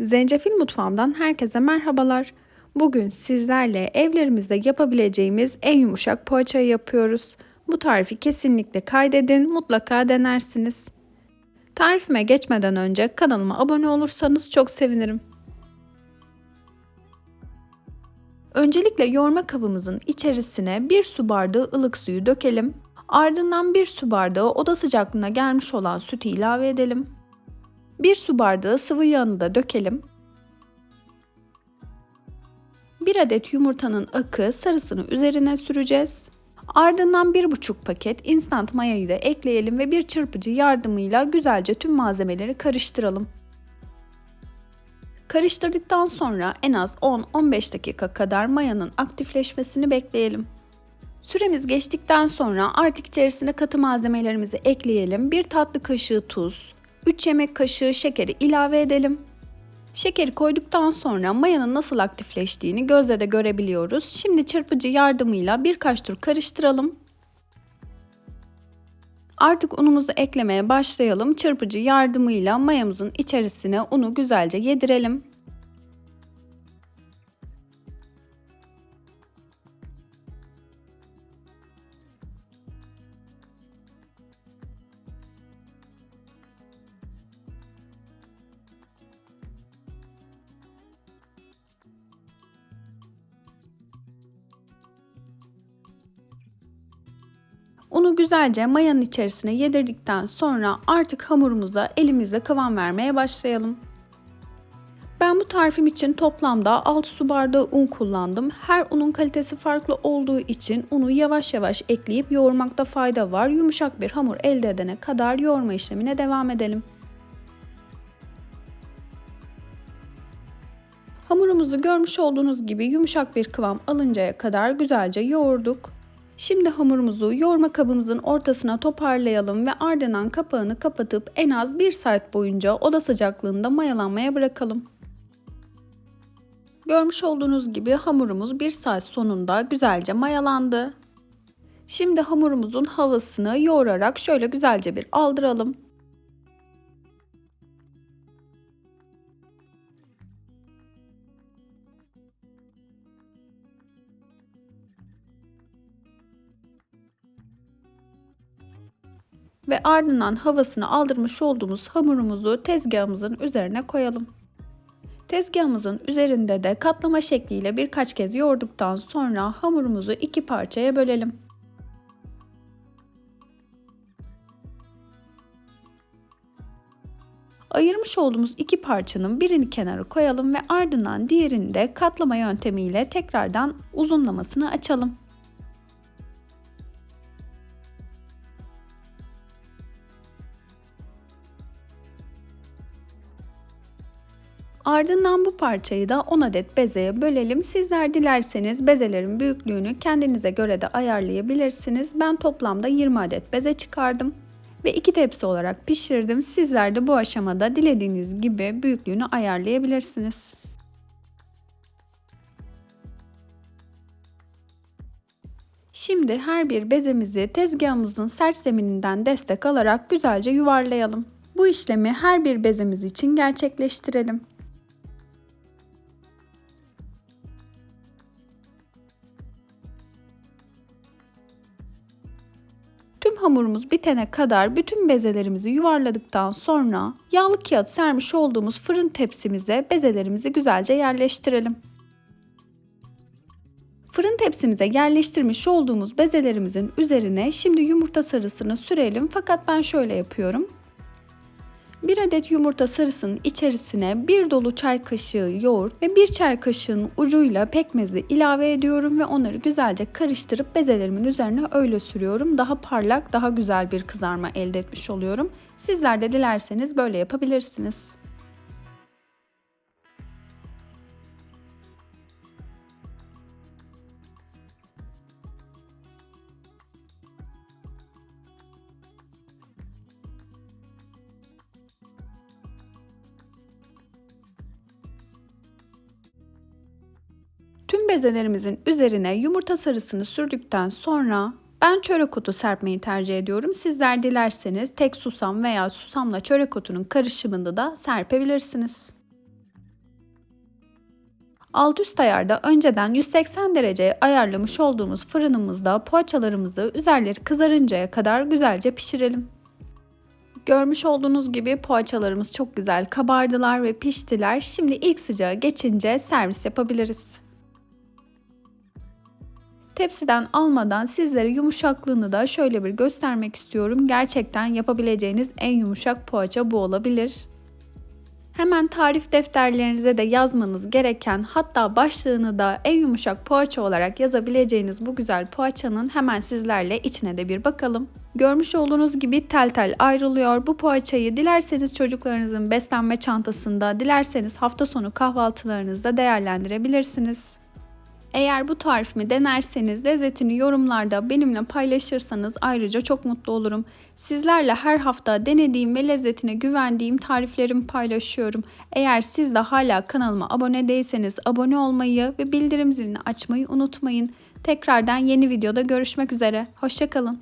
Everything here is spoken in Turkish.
Zencefil mutfağımdan herkese merhabalar. Bugün sizlerle evlerimizde yapabileceğimiz en yumuşak poğaçayı yapıyoruz. Bu tarifi kesinlikle kaydedin, mutlaka denersiniz. Tarifime geçmeden önce kanalıma abone olursanız çok sevinirim. Öncelikle yoğurma kabımızın içerisine bir su bardağı ılık suyu dökelim. Ardından bir su bardağı oda sıcaklığına gelmiş olan sütü ilave edelim. Bir su bardağı sıvı yağını da dökelim. Bir adet yumurtanın akı sarısını üzerine süreceğiz. Ardından bir buçuk paket instant mayayı da ekleyelim ve bir çırpıcı yardımıyla güzelce tüm malzemeleri karıştıralım. Karıştırdıktan sonra en az 10-15 dakika kadar mayanın aktifleşmesini bekleyelim. Süremiz geçtikten sonra artık içerisine katı malzemelerimizi ekleyelim. Bir tatlı kaşığı tuz, 3 yemek kaşığı şekeri ilave edelim. Şekeri koyduktan sonra mayanın nasıl aktifleştiğini gözle de görebiliyoruz. Şimdi çırpıcı yardımıyla birkaç tur karıştıralım. Artık unumuzu eklemeye başlayalım. Çırpıcı yardımıyla mayamızın içerisine unu güzelce yedirelim. Unu güzelce mayanın içerisine yedirdikten sonra artık hamurumuza elimizle kıvam vermeye başlayalım. Ben bu tarifim için toplamda 6 su bardağı un kullandım. Her unun kalitesi farklı olduğu için unu yavaş yavaş ekleyip yoğurmakta fayda var. Yumuşak bir hamur elde edene kadar yoğurma işlemine devam edelim. Hamurumuzu görmüş olduğunuz gibi yumuşak bir kıvam alıncaya kadar güzelce yoğurduk. Şimdi hamurumuzu yoğurma kabımızın ortasına toparlayalım ve ardından kapağını kapatıp en az 1 saat boyunca oda sıcaklığında mayalanmaya bırakalım. Görmüş olduğunuz gibi hamurumuz 1 saat sonunda güzelce mayalandı. Şimdi hamurumuzun havasını yoğurarak şöyle güzelce bir aldıralım. Ve ardından havasını aldırmış olduğumuz hamurumuzu tezgahımızın üzerine koyalım. Tezgahımızın üzerinde de katlama şekliyle birkaç kez yoğurduktan sonra hamurumuzu iki parçaya bölelim. Ayırmış olduğumuz iki parçanın birini kenara koyalım ve ardından diğerini de katlama yöntemiyle tekrardan uzunlamasını açalım. Ardından bu parçayı da 10 adet bezeye bölelim. Sizler dilerseniz bezelerin büyüklüğünü kendinize göre de ayarlayabilirsiniz. Ben toplamda 20 adet beze çıkardım ve iki tepsi olarak pişirdim. Sizler de bu aşamada dilediğiniz gibi büyüklüğünü ayarlayabilirsiniz. Şimdi her bir bezemizi tezgahımızın sert zemininden destek alarak güzelce yuvarlayalım. Bu işlemi her bir bezemiz için gerçekleştirelim. Hamurumuz bitene kadar bütün bezelerimizi yuvarladıktan sonra yağlı kağıt sermiş olduğumuz fırın tepsimize bezelerimizi güzelce yerleştirelim. Fırın tepsimize yerleştirmiş olduğumuz bezelerimizin üzerine şimdi yumurta sarısını sürelim fakat ben şöyle yapıyorum. Bir adet yumurta sarısının içerisine bir dolu çay kaşığı yoğurt ve bir çay kaşığının ucuyla pekmezi ilave ediyorum ve onları güzelce karıştırıp bezelerimin üzerine öyle sürüyorum. Daha parlak, daha güzel bir kızarma elde etmiş oluyorum. Sizler de dilerseniz böyle yapabilirsiniz. Bezelerimizin üzerine yumurta sarısını sürdükten sonra ben çörek otu serpmeyi tercih ediyorum. Sizler dilerseniz tek susam veya susamla çörek otunun karışımında da serpebilirsiniz. Alt üst ayarda önceden 180 dereceye ayarlamış olduğumuz fırınımızda poğaçalarımızı üzerleri kızarıncaya kadar güzelce pişirelim. Görmüş olduğunuz gibi poğaçalarımız çok güzel kabardılar ve piştiler. Şimdi ilk sıcağı geçince servis yapabiliriz. Tepsiden almadan sizlere yumuşaklığını da şöyle bir göstermek istiyorum. Gerçekten yapabileceğiniz en yumuşak poğaça bu olabilir. Hemen tarif defterlerinize de yazmanız gereken hatta başlığını da en yumuşak poğaça olarak yazabileceğiniz bu güzel poğaçanın hemen sizlerle içine de bir bakalım. Görmüş olduğunuz gibi tel tel ayrılıyor. Bu poğaçayı dilerseniz çocuklarınızın beslenme çantasında, dilerseniz hafta sonu kahvaltılarınızda değerlendirebilirsiniz. Eğer bu tarifimi denerseniz lezzetini yorumlarda benimle paylaşırsanız ayrıca çok mutlu olurum. Sizlerle her hafta denediğim ve lezzetine güvendiğim tariflerimi paylaşıyorum. Eğer siz de hala kanalıma abone değilseniz abone olmayı ve bildirim zilini açmayı unutmayın. Tekrardan yeni videoda görüşmek üzere. Hoşçakalın.